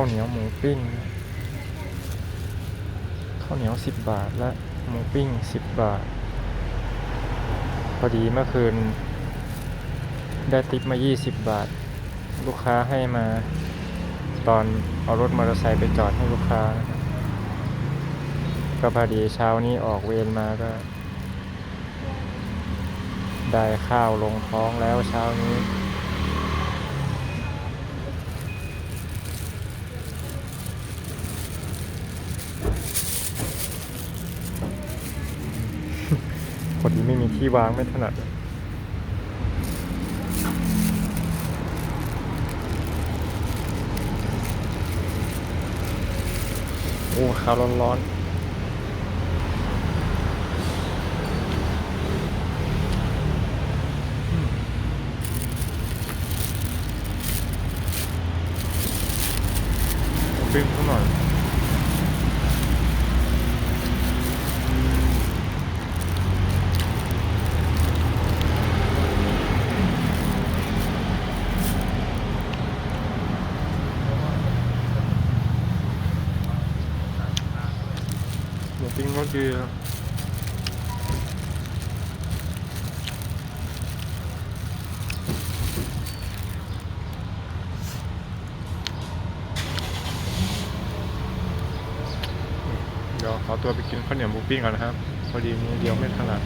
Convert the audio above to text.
ข้าวเหนียวหมูปิ้งข้าวเหนียวสิบบาทและหมูปิ้งสิบบาท พอดีเมื่อคืน ได้ติปมา20บาท ลูกค้าให้มาตอนเอารถมอเตอร์ไซค์ไปจอดให้ลูกค้า ก็พอดีเช้านี้ออกเวรมาก็ ได้ข้าวลงท้องแล้วเช้านี้ พอดีไม่มีที่วางไม่ถนัดโอ้ข้าวร้อนๆอืมเอาปิ้งเขา หน่อยหมูปิ้งก็ดีเดี๋ยวขอตัวไปกินข้าวเหนียวหมูปิ้งก่อนนะครับ พอดีมือเดียวไม่ถนัด